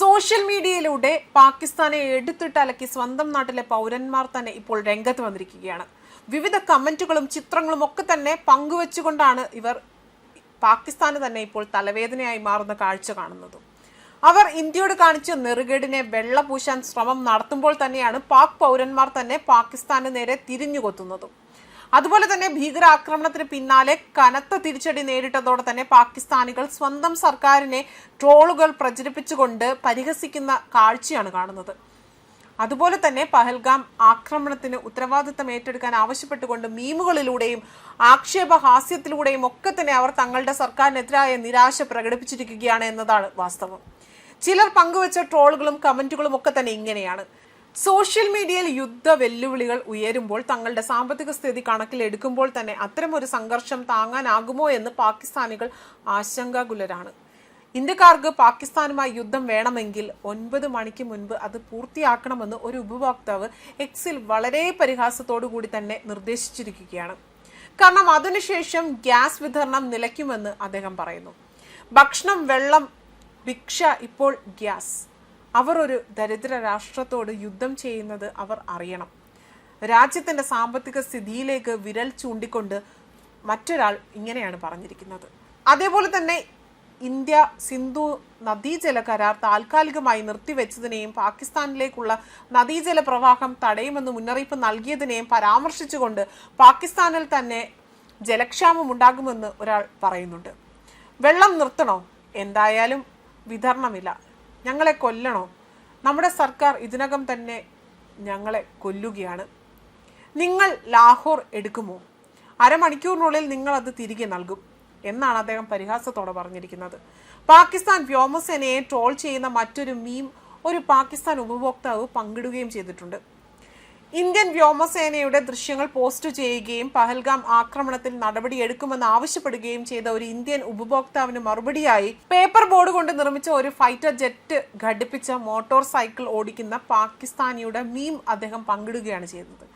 Social മീഡിയയിലൂടെ പാകിസ്ഥാനെ എടുത്തിട്ടലക്കി സ്വന്തം നാട്ടിലെ പൗരന്മാർ തന്നെ ഇപ്പോൾ രംഗത്ത് വന്നിരിക്കുകയാണ്. വിവിധ കമന്റുകളും ചിത്രങ്ങളും ഒക്കെ തന്നെ പങ്കുവെച്ചുകൊണ്ടാണ് ഇവർ പാകിസ്ഥാന് തന്നെ ഇപ്പോൾ തലവേദനയായി മാറുന്ന കാഴ്ച കാണുന്നത്. അവർ ഇന്ത്യയോട് കാണിച്ച നെറുകേടിനെ വെള്ളപൂശാൻ ശ്രമം നടത്തുമ്പോൾ തന്നെയാണ് പാക് പൗരന്മാർ തന്നെ പാകിസ്ഥാന് നേരെ തിരിഞ്ഞുകൊത്തുന്നതും. അതുപോലെ തന്നെ ഭീകരാക്രമണത്തിന് പിന്നാലെ കനത്ത തിരിച്ചടി നേരിട്ടതോടെ തന്നെ പാകിസ്ഥാനികൾ സ്വന്തം സർക്കാരിനെ ട്രോളുകൾ പ്രചരിപ്പിച്ചുകൊണ്ട് പരിഹസിക്കുന്ന കാഴ്ചയാണ് കാണുന്നത്. അതുപോലെ തന്നെ പഹൽഗാം ആക്രമണത്തിന് ഉത്തരവാദിത്തം ഏറ്റെടുക്കാൻ ആവശ്യപ്പെട്ടുകൊണ്ട് മീമുകളിലൂടെയും ആക്ഷേപഹാസ്യത്തിലൂടെയും ഒക്കെ തന്നെ അവർ തങ്ങളുടെ സർക്കാരിനെതിരായ നിരാശ പ്രകടിപ്പിച്ചിരിക്കുകയാണ് എന്നതാണ് വാസ്തവം. ചിലർ പങ്കുവച്ച ട്രോളുകളും കമന്റുകളും ഒക്കെ തന്നെ ഇങ്ങനെയാണ്. സോഷ്യൽ മീഡിയയിൽ യുദ്ധ വെല്ലുവിളികൾ ഉയരുമ്പോൾ തങ്ങളുടെ സാമ്പത്തിക സ്ഥിതി കണക്കിലെടുക്കുമ്പോൾ തന്നെ അത്തരമൊരു സംഘർഷം താങ്ങാനാകുമോ എന്ന് പാകിസ്ഥാനികൾ ആശങ്കാകുലരാണ്. ഇന്ത്യക്കാർക്ക് പാകിസ്ഥാനുമായി യുദ്ധം വേണമെങ്കിൽ ഒൻപത് മണിക്ക് മുൻപ് അത് പൂർത്തിയാക്കണമെന്ന് ഒരു ഉപഭോക്താവ് എക്സിൽ വളരെ പരിഹാസത്തോടു കൂടി തന്നെ നിർദ്ദേശിച്ചിരിക്കുകയാണ്. കാരണം അതിനുശേഷം ഗ്യാസ് വിതരണം നിലയ്ക്കുമെന്ന് അദ്ദേഹം പറയുന്നു. ഭക്ഷണം വെള്ളം ഭിക്ഷ ഇപ്പോൾ ഗ്യാസ്. അവർ ഒരു ദരിദ്ര രാഷ്ട്രത്തോട് യുദ്ധം ചെയ്യുന്നത് അവർ അറിയണം. രാജ്യത്തിന്റെ സാമ്പത്തിക സ്ഥിതിയിലേക്ക് വിരൽ ചൂണ്ടിക്കൊണ്ട് മറ്റൊരാൾ ഇങ്ങനെയാണ് പറഞ്ഞിരിക്കുന്നത്. അതേപോലെ തന്നെ ഇന്ത്യ സിന്ധു നദീജല കരാർ താൽക്കാലികമായി നിർത്തിവെച്ചതിനെയും പാകിസ്ഥാനിലേക്കുള്ള നദീജല പ്രവാഹം തടയുമെന്ന് മുന്നറിയിപ്പ് നൽകിയതിനെയും പരാമർശിച്ചുകൊണ്ട് പാകിസ്ഥാനിൽ തന്നെ ജലക്ഷാമം ഉണ്ടാകുമെന്ന് ഒരാൾ പറയുന്നുണ്ട്. വെള്ളം നിർത്തണോ? എന്തായാലും വിതരണമില്ല. ഞങ്ങളെ കൊല്ലണോ? നമ്മുടെ സർക്കാർ ഇതിനകം തന്നെ ഞങ്ങളെ കൊല്ലുകയാണ്. നിങ്ങൾ ലാഹോർ എടുക്കുമോ? അരമണിക്കൂറിനുള്ളിൽ നിങ്ങൾ അത് തിരികെ നൽകും എന്നാണ് അദ്ദേഹം പരിഹാസത്തോടെ പറഞ്ഞിരിക്കുന്നത്. പാകിസ്ഥാൻ വ്യോമസേനയെ ട്രോൾ ചെയ്യുന്ന മറ്റൊരു മീം ഒരു പാകിസ്ഥാൻ ഉപഭോക്താവ് പങ്കിടുകയും ചെയ്തിട്ടുണ്ട്. ഇന്ത്യൻ വ്യോമസേനയുടെ ദൃശ്യങ്ങൾ പോസ്റ്റ് ചെയ്യുകയും പഹൽഗാം ആക്രമണത്തിൽ നടപടി നടപടിയെടുക്കുമെന്ന് ആവശ്യപ്പെടുകയും ചെയ്ത ഒരു ഇന്ത്യൻ ഉപഭോക്താവിന് മറുപടിയായി പേപ്പർ ബോർഡ് കൊണ്ട് നിർമ്മിച്ച ഒരു ഫൈറ്റർ ജെറ്റ് ഘടിപ്പിച്ച മോട്ടോർ സൈക്കിൾ ഓടിക്കുന്ന പാകിസ്ഥാനിയുടെ മീം അദ്ദേഹം പങ്കിടുകയാണ് ചെയ്തത്.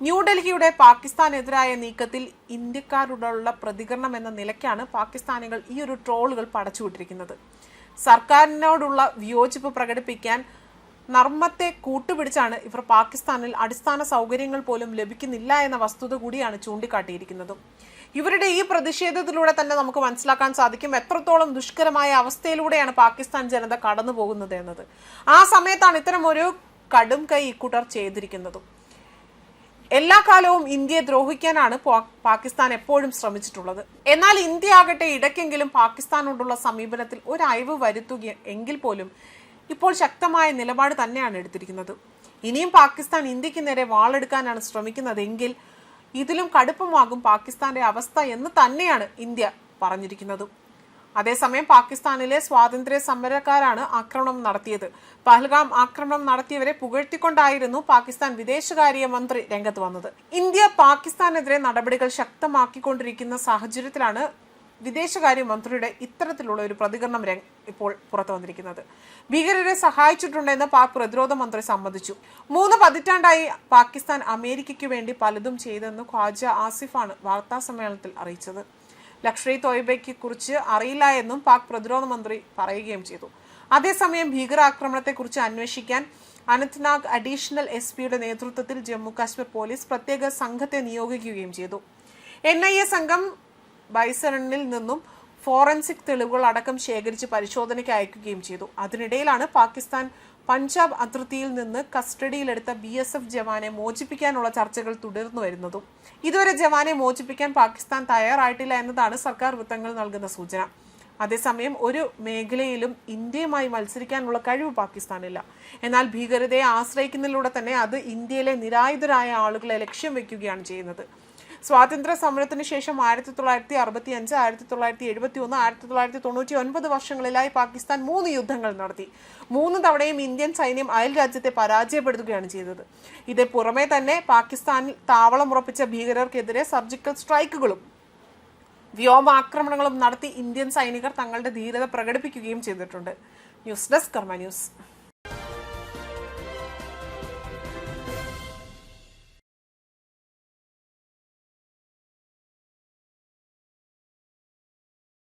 ന്യൂഡൽഹിയുടെ പാകിസ്ഥാനെതിരായ നീക്കത്തിൽ ഇന്ത്യക്കാരോടുള്ള പ്രതികരണം എന്ന നിലയ്ക്കാണ് പാകിസ്ഥാനികൾ ഈ ഒരു ട്രോളുകൾ പടച്ചുവിട്ടിരിക്കുന്നത്. സർക്കാരിനോടുള്ള വിയോജിപ്പ് പ്രകടിപ്പിക്കാൻ നർമ്മത്തെ കൂട്ടുപിടിച്ചാണ് ഇവർ പാകിസ്ഥാനിൽ അടിസ്ഥാന സൗകര്യങ്ങൾ പോലും ലഭിക്കുന്നില്ല എന്ന വസ്തുത കൂടിയാണ് ചൂണ്ടിക്കാട്ടിയിരിക്കുന്നത്. ഇവരുടെ ഈ പ്രതിഷേധത്തിലൂടെ തന്നെ നമുക്ക് മനസ്സിലാക്കാൻ സാധിക്കും എത്രത്തോളം ദുഷ്കരമായ അവസ്ഥയിലൂടെയാണ് പാകിസ്ഥാൻ ജനത കടന്നു പോകുന്നത് എന്നത്. ആ സമയത്താണ് ഇത്തരം ഒരു കടും കൈ ഇക്കൂട്ടർ ചെയ്തിരിക്കുന്നതും. എല്ലാ കാലവും ഇന്ത്യയെ ദ്രോഹിക്കാനാണ് പാകിസ്ഥാൻ എപ്പോഴും ശ്രമിച്ചിട്ടുള്ളത്. എന്നാൽ ഇന്ത്യ ആകട്ടെ ഇടയ്ക്കെങ്കിലും പാകിസ്ഥാനോടുള്ള സമീപനത്തിൽ ഒരു അയവ് വരുത്തുക എങ്കിൽ പോലും ഇപ്പോൾ ശക്തമായ നിലപാട് തന്നെയാണ് എടുത്തിരിക്കുന്നത്. ഇനിയും പാകിസ്ഥാൻ ഇന്ത്യയ്ക്ക് നേരെ വാളെടുക്കാനാണ് ശ്രമിക്കുന്നതെങ്കിൽ ഇതിലും കടുപ്പമാകും പാകിസ്ഥാന്റെ അവസ്ഥ എന്ന് തന്നെയാണ് ഇന്ത്യ പറഞ്ഞിരിക്കുന്നത്. അതേസമയം പാകിസ്ഥാനിലെ സ്വാതന്ത്ര്യ സമരക്കാരാണ് ആക്രമണം നടത്തിയത്. പഹൽഗാം ആക്രമണം നടത്തിയവരെ പുകഴ്ത്തിക്കൊണ്ടായിരുന്നു പാകിസ്ഥാൻ വിദേശകാര്യ മന്ത്രി രംഗത്ത് വന്നത്. ഇന്ത്യ പാകിസ്ഥാനെതിരെ നടപടികൾ ശക്തമാക്കിക്കൊണ്ടിരിക്കുന്ന സാഹചര്യത്തിലാണ് വിദേശകാര്യ മന്ത്രിയുടെ ഇത്തരത്തിലുള്ള ഒരു പ്രതികരണം ഇപ്പോൾ പുറത്തു വന്നിരിക്കുന്നത്. ഭീകരരെ സഹായിച്ചിട്ടുണ്ടെന്ന് പാക് പ്രതിരോധ മന്ത്രി സമ്മതിച്ചു. മൂന്ന് പതിറ്റാണ്ടായി പാകിസ്ഥാൻ അമേരിക്കയ്ക്ക് വേണ്ടി പലതും ചെയ്തെന്ന് ഖ്വാജ ആസിഫാണ് വാർത്താ സമ്മേളനത്തിൽ അറിയിച്ചത്. ലഷ്കർ തോയ്ബയ്ക്ക് കുറിച്ച് അറിയില്ല എന്നും പാക് പ്രതിരോധ മന്ത്രി പറയുകയും ചെയ്തു. അതേസമയം ഭീകരാക്രമണത്തെക്കുറിച്ച് അന്വേഷിക്കാൻ അനന്ത്നാഗ് അഡീഷണൽ എസ് പിയുടെ നേതൃത്വത്തിൽ ജമ്മു കാശ്മീർ പോലീസ് പ്രത്യേക സംഘത്തെ നിയോഗിക്കുകയും ചെയ്തു. എൻ ഐ എ സംഘം ബൈസണിൽ നിന്നും ഫോറൻസിക് തെളിവുകൾ അടക്കം ശേഖരിച്ച് പരിശോധനയ്ക്ക് അയക്കുകയും ചെയ്തു. അതിനിടയിലാണ് പാകിസ്ഥാൻ പഞ്ചാബ് അതിർത്തിയിൽ നിന്ന് കസ്റ്റഡിയിലെടുത്ത ബി എസ് എഫ് ജവാനെ മോചിപ്പിക്കാനുള്ള ചർച്ചകൾ തുടർന്നു വരുന്നതും. ഇതുവരെ ജവാനെ മോചിപ്പിക്കാൻ പാകിസ്ഥാൻ തയ്യാറായിട്ടില്ല എന്നതാണ് സർക്കാർ വൃത്തങ്ങൾ നൽകുന്ന സൂചന. അതേസമയം ഒരു മേഖലയിലും ഇന്ത്യയുമായി മത്സരിക്കാനുള്ള കഴിവ് പാകിസ്ഥാനില്ല. എന്നാൽ ഭീകരതയെ ആശ്രയിക്കുന്നതിലൂടെ തന്നെ അത് ഇന്ത്യയിലെ നിരായുധരായ ആളുകളെ ലക്ഷ്യം വെക്കുകയാണ് ചെയ്യുന്നത്. സ്വാതന്ത്ര്യ സമരത്തിന് ശേഷം ആയിരത്തി തൊള്ളായിരത്തി അറുപത്തി അഞ്ച് ആയിരത്തി തൊള്ളായിരത്തി എഴുപത്തി ഒന്ന് ആയിരത്തി തൊള്ളായിരത്തി തൊണ്ണൂറ്റി ഒൻപത് വർഷങ്ങളിലായി പാകിസ്ഥാൻ മൂന്ന് യുദ്ധങ്ങൾ നടത്തി. മൂന്ന് തവണയും ഇന്ത്യൻ സൈന്യം അയൽ രാജ്യത്തെ പരാജയപ്പെടുത്തുകയാണ് ചെയ്തത്. ഇത് പുറമെ തന്നെ പാകിസ്ഥാനിൽ താവളം താവളമുറപ്പിച്ച ഭീകരർക്കെതിരെ സർജിക്കൽ സ്ട്രൈക്കുകളും വ്യോമാക്രമണങ്ങളും നടത്തി ഇന്ത്യൻ സൈനികർ തങ്ങളുടെ ധീരത പ്രകടിപ്പിക്കുകയും ചെയ്തിട്ടുണ്ട്. News desk Karma news.